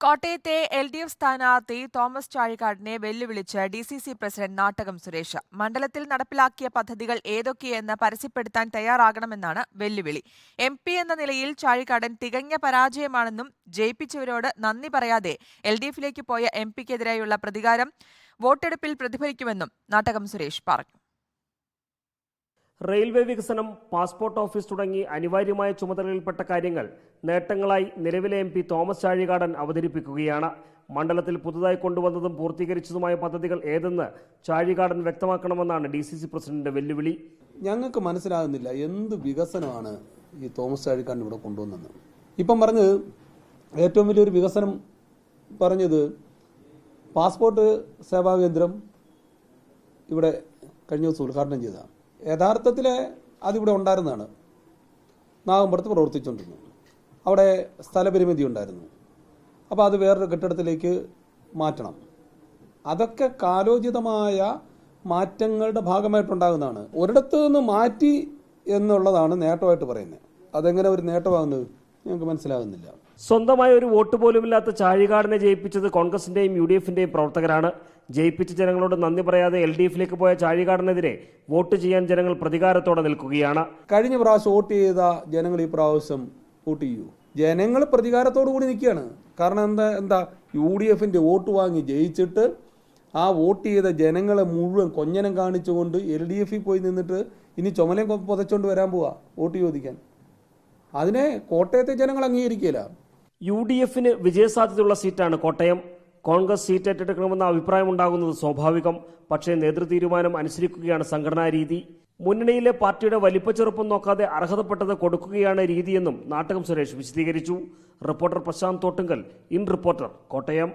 കോട്ടയത്തെ L D F സ്ഥാനാർത്ഥി Thomas ചാഴിക്കാടിനെ വെല്ലുവിളിച്ച് D C C president Nattakam Suresh. മണ്ഡലത്തിൽ നടപ്പിലാക്കിയ പദ്ധതികൾ ഏതൊക്കെയെന്ന് പരസ്യപ്പെടുത്താൻ തയ്യാറാകണമെന്നാണ് വെല്ലുവിളി. എം പി എന്ന നിലയിൽ ചാഴിക്കാടൻ തികഞ്ഞ പരാജയമാണെന്നും ജയിപ്പിച്ചവരോട് നന്ദി പറയാതെ എൽ ഡി എഫിലേക്ക് പോയ എം പിക്കെതിരായുള്ള പ്രതികാരം വോട്ടെടുപ്പിൽ പ്രതിഫലിക്കുമെന്നും നാട്ടകം സുരേഷ് പറഞ്ഞു. റെയിൽവേ വികസനം പാസ്പോർട്ട് ഓഫീസ് തുടങ്ങി അനിവാര്യമായ ചുമതലയിൽപ്പെട്ട കാര്യങ്ങൾ നേട്ടങ്ങളായി നിലവിലെ എം പി തോമസ് ചാഴികാടൻ അവതരിപ്പിക്കുകയാണ്. മണ്ഡലത്തിൽ പുതുതായി കൊണ്ടുവന്നതും പൂർത്തീകരിച്ചതുമായ പദ്ധതികൾ ഏതെന്ന് ചാഴികാടൻ വ്യക്തമാക്കണമെന്നാണ് ഡി സി സി പ്രസിഡന്റ് വെല്ലുവിളി. ഞങ്ങൾക്ക് മനസ്സിലാകുന്നില്ല എന്ത് വികസനമാണ് ഈ തോമസ് ചാഴികാടൻ ഇവിടെ കൊണ്ടുവന്നത്. ഇപ്പം പറഞ്ഞത് ഏറ്റവും വലിയൊരു വികസനം പറഞ്ഞത് പാസ്പോർട്ട് സേവാ കേന്ദ്രം ഇവിടെ കഴിഞ്ഞ ദിവസം ഉദ്ഘാടനം ചെയ്തതാണ്. യഥാർത്ഥത്തിൽ അതിവിടെ ഉണ്ടായിരുന്നതാണ്. നാഗമ്പുറത്ത് പ്രവർത്തിച്ചുകൊണ്ടിരുന്നു അവിടെ സ്ഥലപരിമിതി ഉണ്ടായിരുന്നു. അപ്പോൾ അത് വേറൊരു കെട്ടിടത്തിലേക്ക് മാറ്റണം. അതൊക്കെ കാലോചിതമായ മാറ്റങ്ങളുടെ ഭാഗമായിട്ടുണ്ടാകുന്നതാണ്. ഒരിടത്തു നിന്ന് മാറ്റി എന്നുള്ളതാണ് നേട്ടമായിട്ട് പറയുന്നത്. അതെങ്ങനെ ഒരു നേട്ടമാകുന്നത്? ഞങ്ങൾക്ക് മനസ്സിലാകുന്നില്ല. സ്വന്തമായ ഒരു വോട്ട് പോലുമില്ലാത്ത ചാഴികാടിനെ ജയിപ്പിച്ചത് കോൺഗ്രസിന്റെയും യു ഡി എഫിന്റെയും പ്രവർത്തകരാണ്. ജയിപ്പിച്ച ജനങ്ങളോട് നന്ദി പറയാതെ എൽ ഡി എഫിലേക്ക് പോയ ചാഴികാടിനെതിരെ വോട്ട് ചെയ്യാൻ ജനങ്ങൾ പ്രതികാരത്തോടെ നിൽക്കുകയാണ്. കഴിഞ്ഞ പ്രാവശ്യം വോട്ട് ചെയ്ത ജനങ്ങൾ ഈ പ്രാവശ്യം വോട്ട് ചെയ്യൂ. ജനങ്ങൾ പ്രതികാരത്തോടു കൂടി നിൽക്കുകയാണ്. കാരണം എന്താ എന്താ യു ഡി എഫിന്റെ വോട്ട് വാങ്ങി ജയിച്ചിട്ട് ആ വോട്ട് ചെയ്ത ജനങ്ങളെ മുഴുവൻ കൊഞ്ഞനം കാണിച്ചുകൊണ്ട് എൽ ഡി എഫിൽ പോയി നിന്നിട്ട് ഇനി ചുമലയും പുതച്ചുകൊണ്ട് വരാൻ പോവാ വോട്ട് ചോദിക്കാൻ. അതിനെ കോട്ടയത്തെ ജനങ്ങൾ അംഗീകരിക്കില്ല യു ഡി എഫിന് വിജയസാധ്യതയുള്ള സീറ്റാണ് കോട്ടയം. കോൺഗ്രസ് സീറ്റ് ഏറ്റെടുക്കണമെന്ന അഭിപ്രായമുണ്ടാകുന്നത് സ്വാഭാവികം. പക്ഷേ നേതൃതീരുമാനം അനുസരിക്കുകയാണ് സംഘടനാ രീതി. മുന്നണിയിലെ പാർട്ടിയുടെ വലിപ്പച്ചെറുപ്പം നോക്കാതെ അർഹതപ്പെട്ടത് കൊടുക്കുകയാണ് രീതിയെന്നും നാട്ടകം സുരേഷ് വിശദീകരിച്ചു. Reporter Prashanth Thottunkal in reporter Kottayam.